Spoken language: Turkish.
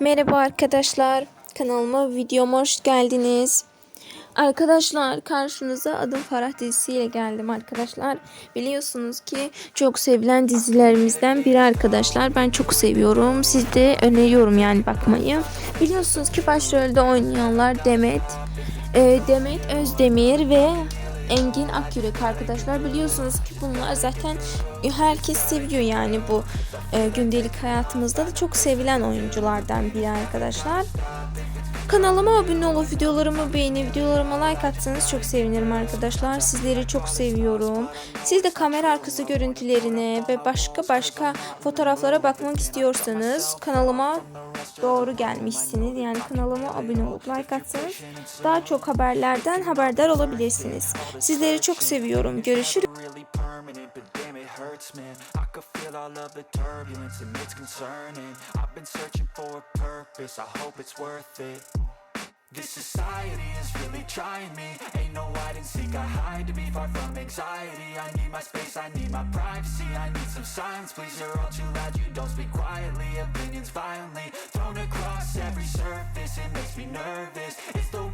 Merhaba arkadaşlar. Kanalıma videoma hoş geldiniz. Arkadaşlar karşınıza Adım Farah dizisiyle geldim arkadaşlar. Biliyorsunuz ki çok sevilen dizilerimizden biri arkadaşlar. Ben çok seviyorum. Siz de öneriyorum yani bakmayı. Biliyorsunuz ki başrolde oynayanlar Demet, e, Demet Özdemir ve Engin Akyürek arkadaşlar. Biliyorsunuz ki bunlar zaten herkes seviyor yani bu e, gündelik hayatımızda da çok sevilen oyunculardan biri arkadaşlar. Kanalıma abone olup videolarımı beğenip videolarıma like atsanız çok sevinirim arkadaşlar. Sizleri çok seviyorum. Siz de kamera arkası görüntülerine ve başka başka fotoğraflara bakmak istiyorsanız kanalıma doğru gelmişsiniz. Yani kanalıma abone olup like atsanız daha çok haberlerden haberdar olabilirsiniz. Sizleri çok seviyorum. Görüşürüz. Hurts, man. I could feel all of the turbulence and it's concerning. I've been searching for a purpose, I hope it's worth it. This society is really trying me. Ain't no hide and seek, I hide to be far from anxiety. I need my space, I need my privacy. I need some silence, please. You're all too loud, you don't speak quietly. Opinions violently thrown across every surface, it makes me nervous. It's the